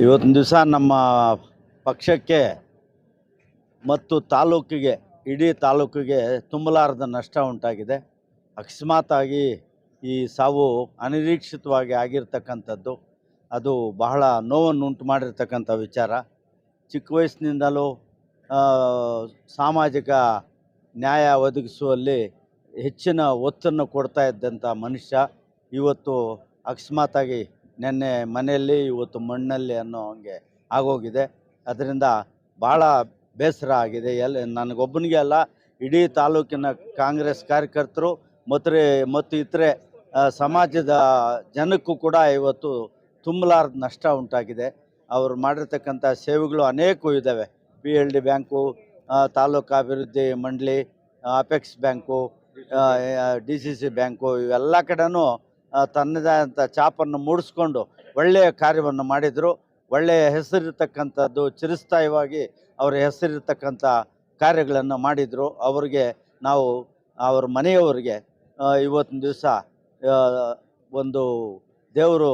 ಇವತ್ತಿನ ದಿವಸ ನಮ್ಮ ಪಕ್ಷಕ್ಕೆ ಮತ್ತು ತಾಲೂಕಿಗೆ, ಇಡೀ ತಾಲೂಕಿಗೆ ತುಂಬಲಾರದ ನಷ್ಟ ಉಂಟಾಗಿದೆ. ಅಕಸ್ಮಾತಾಗಿ ಈ ಸಾವು ಅನಿರೀಕ್ಷಿತವಾಗಿ ಆಗಿರ್ತಕ್ಕಂಥದ್ದು. ಅದು ಬಹಳ ನೋವನ್ನು ಉಂಟು ಮಾಡಿರ್ತಕ್ಕಂಥ ವಿಚಾರ. ಚಿಕ್ಕ ವಯಸ್ಸಿನಿಂದಲೂ ಸಾಮಾಜಿಕ ನ್ಯಾಯ ಒದಗಿಸುವಲ್ಲಿ ಹೆಚ್ಚಿನ ಒತ್ತನ್ನು ಕೊಡ್ತಾ ಇದ್ದಂಥ ಮನುಷ್ಯ ಇವತ್ತು ಅಕಸ್ಮಾತಾಗಿ ನಿನ್ನೆ ಮನೆಯಲ್ಲಿ ಇವತ್ತು ಮಣ್ಣಲ್ಲಿ ಅನ್ನೋ ಹಂಗೆ ಆಗೋಗಿದೆ. ಅದರಿಂದ ಭಾಳ ಬೇಸರ ಆಗಿದೆ. ಎಲ್ಲ ನನಗೊಬ್ಬನಿಗೆ ಅಲ್ಲ, ಇಡೀ ತಾಲೂಕಿನ ಕಾಂಗ್ರೆಸ್ ಕಾರ್ಯಕರ್ತರು ಮತ್ತು ಮತ್ತು ಇತರೆ ಸಮಾಜದ ಜನಕ್ಕೂ ಕೂಡ ಇವತ್ತು ತುಂಬಲಾರದ ನಷ್ಟ ಉಂಟಾಗಿದೆ. ಅವರು ಮಾಡಿರ್ತಕ್ಕಂಥ ಸೇವೆಗಳು ಅನೇಕವು ಇದ್ದಾವೆ. ಪಿ ಎಲ್ ಡಿ ಬ್ಯಾಂಕು ತಾಲೂಕು ಅಭಿವೃದ್ಧಿ ಮಂಡಳಿ, apex bank D C C bank, ಇವೆಲ್ಲ ಕಡೆನೂ ತನ್ನದೇ ಆದಂಥ ಚಾಪನ್ನು ಮೂಡಿಸ್ಕೊಂಡು ಒಳ್ಳೆಯ ಕಾರ್ಯವನ್ನು ಮಾಡಿದರು. ಒಳ್ಳೆಯ ಹೆಸರಿರ್ತಕ್ಕಂಥದ್ದು ಚಿರಸ್ಥಾಯಿಯಾಗಿ ಅವರ ಹೆಸರಿರ್ತಕ್ಕಂಥ ಕಾರ್ಯಗಳನ್ನು ಮಾಡಿದರು. ಅವರಿಗೆ ನಾವು, ಅವ್ರ ಮನೆಯವರಿಗೆ ಇವತ್ತಿನ ದಿವಸ ಒಂದು ದೇವರು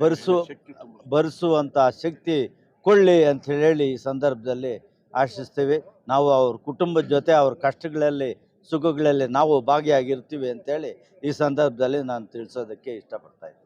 ಬರೆಸು ಭರಿಸುವಂಥ ಶಕ್ತಿ ಕೊಳ್ಳಿ ಅಂತ ಹೇಳಿ ಈ ಸಂದರ್ಭದಲ್ಲಿ ಆಶಿಸ್ತೀವಿ. ನಾವು ಅವ್ರ ಕುಟುಂಬದ ಜೊತೆ ಅವ್ರ ಕಷ್ಟಗಳಲ್ಲಿ ಸುಖಗಳಲ್ಲಿ ನಾವು ಭಾಗಿಯಾಗಿರ್ತೀವಿ ಅಂತೇಳಿ ಈ ಸಂದರ್ಭದಲ್ಲಿ ನಾನು ತಿಳಿಸೋದಕ್ಕೆ ಇಷ್ಟಪಡ್ತಾ ಇದ್ದೀನಿ.